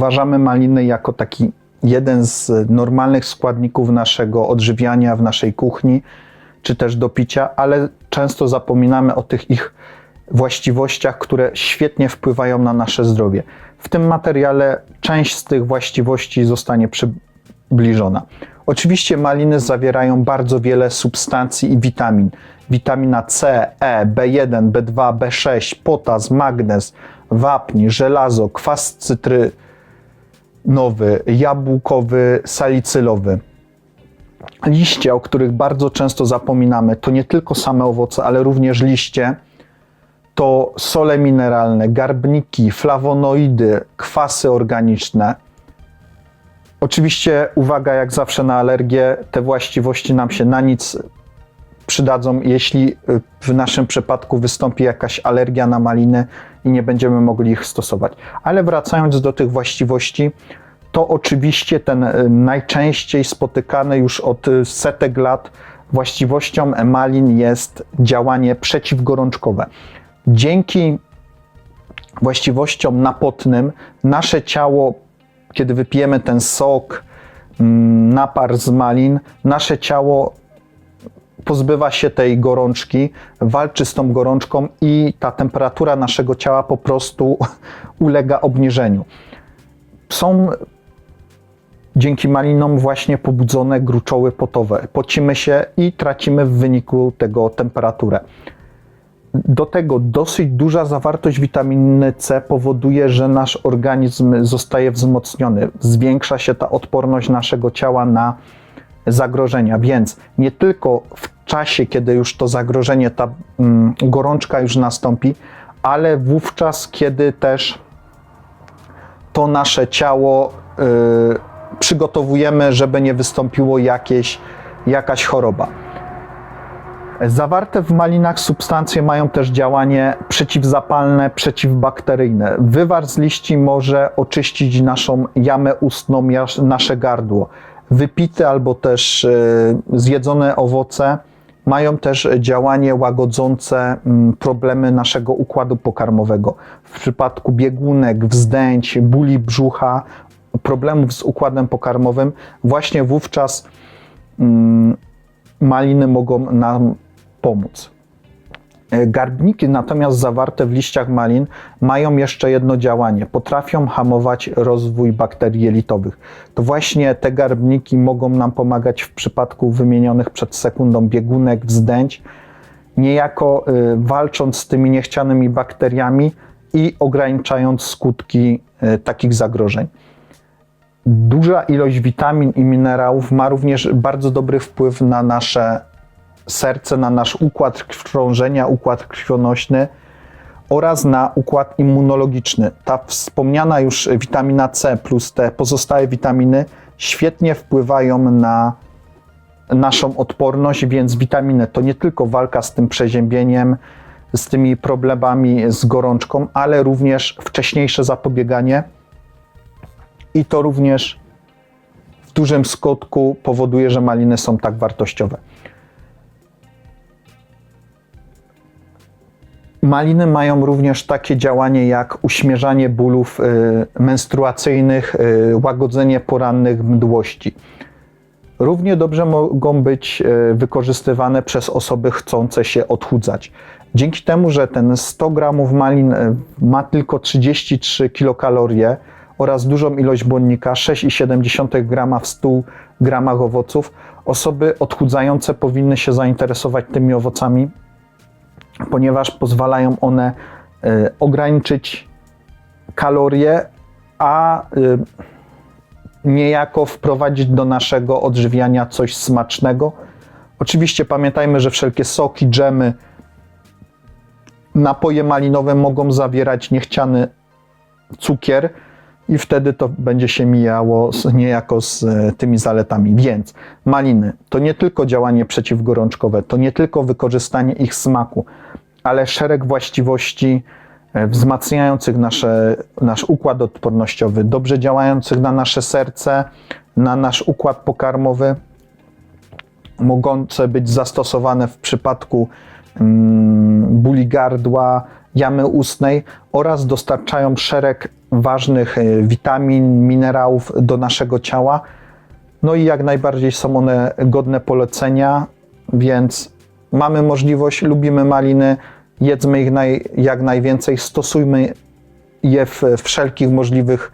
uważamy maliny jako taki jeden z normalnych składników naszego odżywiania w naszej kuchni, czy też do picia, ale często zapominamy o tych ich właściwościach, które świetnie wpływają na nasze zdrowie. W tym materiale część z tych właściwości zostanie przybliżona. Oczywiście maliny zawierają bardzo wiele substancji i witamin. Witamina C, E, B1, B2, B6, potas, magnez, wapń, żelazo, kwas cytrynowy, jabłkowy, salicylowy. Liście, o których bardzo często zapominamy, to nie tylko same owoce, ale również liście to sole mineralne, garbniki, flawonoidy, kwasy organiczne. Oczywiście uwaga jak zawsze na alergię, te właściwości nam się na nic przydadzą, jeśli y, w naszym przypadku wystąpi jakaś alergia na maliny i nie będziemy mogli ich stosować. Ale wracając do tych właściwości, to oczywiście ten y, najczęściej spotykany już od y, setek lat właściwością malin jest działanie przeciwgorączkowe. Dzięki właściwościom napotnym nasze ciało, kiedy wypijemy ten sok, mm, napar z malin, nasze ciało pozbywa się tej gorączki, walczy z tą gorączką i ta temperatura naszego ciała po prostu ulega obniżeniu. Są dzięki malinom właśnie pobudzone gruczoły potowe. Pocimy się i tracimy w wyniku tego temperaturę. Do tego dosyć duża zawartość witaminy C powoduje, że nasz organizm zostaje wzmocniony. Zwiększa się ta odporność naszego ciała na zagrożenia, więc nie tylko w czasie, kiedy już to zagrożenie, ta mm, gorączka już nastąpi, ale wówczas, kiedy też to nasze ciało y, przygotowujemy, żeby nie wystąpiło jakieś, jakaś choroba. Zawarte w malinach substancje mają też działanie przeciwzapalne, przeciwbakteryjne. Wywar z liści może oczyścić naszą jamę ustną, nasze gardło. Wypite albo też y, zjedzone owoce mają też działanie łagodzące mm, problemy naszego układu pokarmowego. W przypadku biegunek, wzdęć, bóli brzucha, problemów z układem pokarmowym, właśnie wówczas mm, maliny mogą nam pomóc. E, garbniki natomiast zawarte w liściach malin mają jeszcze jedno działanie. Potrafią hamować rozwój bakterii jelitowych. To właśnie te garbniki mogą nam pomagać w przypadku wymienionych przed sekundą biegunek, wzdęć, niejako e, walcząc z tymi niechcianymi bakteriami i ograniczając skutki e, takich zagrożeń. Duża ilość witamin i minerałów ma również bardzo dobry wpływ na nasze serce, na nasz układ krążenia, układ krwionośny oraz na układ immunologiczny. Ta wspomniana już witamina C plus te pozostałe witaminy świetnie wpływają na naszą odporność, więc witaminy to nie tylko walka z tym przeziębieniem, z tymi problemami z gorączką, ale również wcześniejsze zapobieganie i to również w dużym skutku powoduje, że maliny są tak wartościowe. Maliny mają również takie działanie jak uśmierzanie bólów y, menstruacyjnych, y, łagodzenie porannych mdłości. Równie dobrze mogą być y, wykorzystywane przez osoby chcące się odchudzać. Dzięki temu, że ten 100 gramów malin ma tylko 33 kilokalorie oraz dużą ilość błonnika 6,7 grama w 100 gramach owoców, osoby odchudzające powinny się zainteresować tymi owocami ponieważ pozwalają one y, ograniczyć kalorie, a y, niejako wprowadzić do naszego odżywiania coś smacznego. Oczywiście pamiętajmy, że wszelkie soki, dżemy, napoje malinowe mogą zawierać niechciany cukier i wtedy to będzie się mijało niejako z e, tymi zaletami. Więc maliny to nie tylko działanie przeciwgorączkowe, to nie tylko wykorzystanie ich smaku, ale szereg właściwości e, wzmacniających nasze, nasz układ odpornościowy, dobrze działających na nasze serce, na nasz układ pokarmowy, mogące być zastosowane w przypadku mm, bóli gardła, jamy ustnej oraz dostarczają szereg ważnych e, witamin, minerałów do naszego ciała. No i jak najbardziej są one godne polecenia, więc mamy możliwość, lubimy maliny, jedzmy ich naj, jak najwięcej, stosujmy je w wszelkich możliwych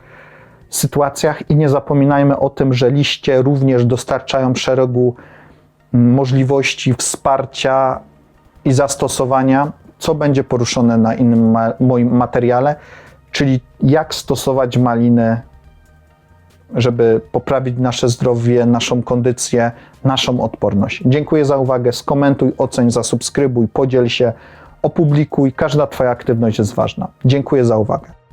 sytuacjach i nie zapominajmy o tym, że liście również dostarczają szeregu możliwości wsparcia i zastosowania, co będzie poruszone na innym ma- moim materiale, czyli jak stosować maliny, żeby poprawić nasze zdrowie, naszą kondycję, naszą odporność. Dziękuję za uwagę. Skomentuj, oceń, zasubskrybuj, podziel się, opublikuj. Każda Twoja aktywność jest ważna. Dziękuję za uwagę.